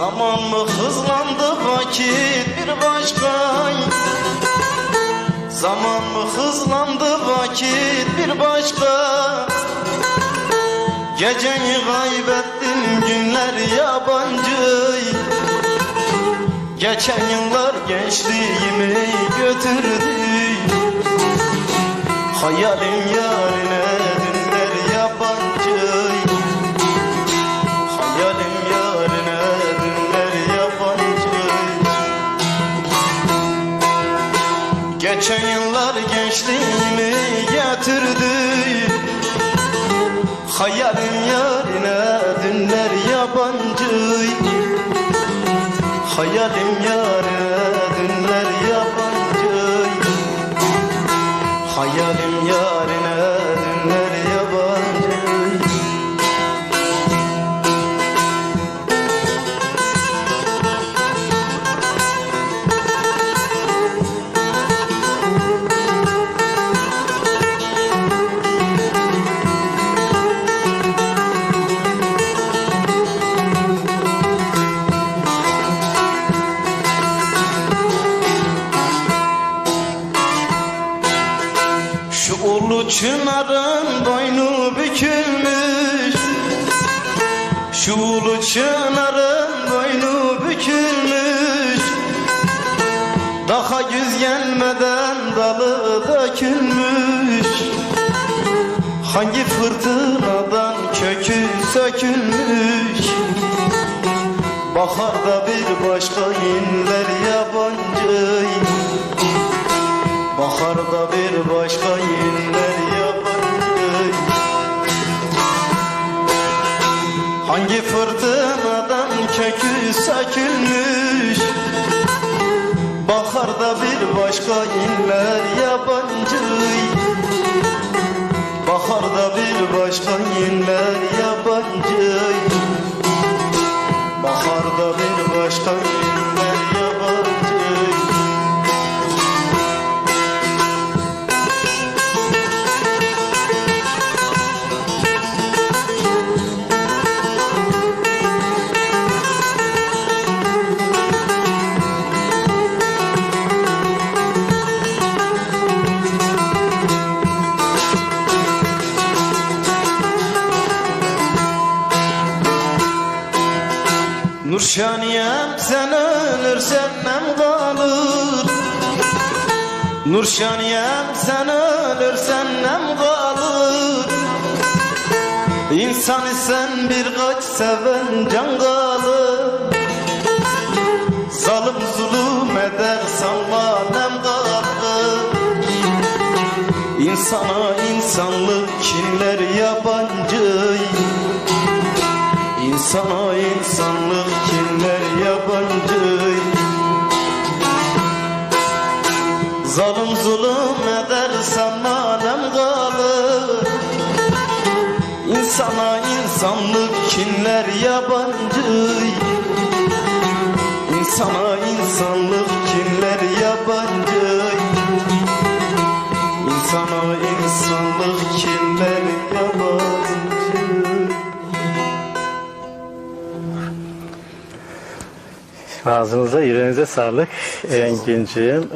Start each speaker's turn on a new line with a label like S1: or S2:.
S1: Zaman mı hızlandı vakit bir başka Zaman mı hızlandı vakit bir başka Geceyi kaybettim günler yabancı. Geçen yıllar gençliğimi götürdü. Hayalim yarine Geçen yıllar gençliğimi getirdi. Hayalim yarine dünler yabancı. Hayalim yarine çınarın boynu bükülmüş. Şu ulu çınarın boynu bükülmüş. Daha güz gelmeden dalı dökülmüş. Hangi fırtınadan kökü sökülmüş? Baharda bir başka inler yabancı Hangi fırtınadan kökü sökülmüş? Baharda bir başka inler yabancı Baharda bir başka inler yabancı Baharda bir başka inler Nurşaniyem sen ölürsen nem kalır. Nurşaniyem sen ölürsen nem kalır. İnsan isen birkaç seven can kalır. Zalim zulüm eder sanma nem kalır. İnsana insanlık kinler yabancı İnsana insanlık kinler yabancı? Zalim zulüm eder semanem kalır? İnsana insanlık kinler yabancı
S2: Ağzınıza, yüreğinize sağlık Engin'ciğim.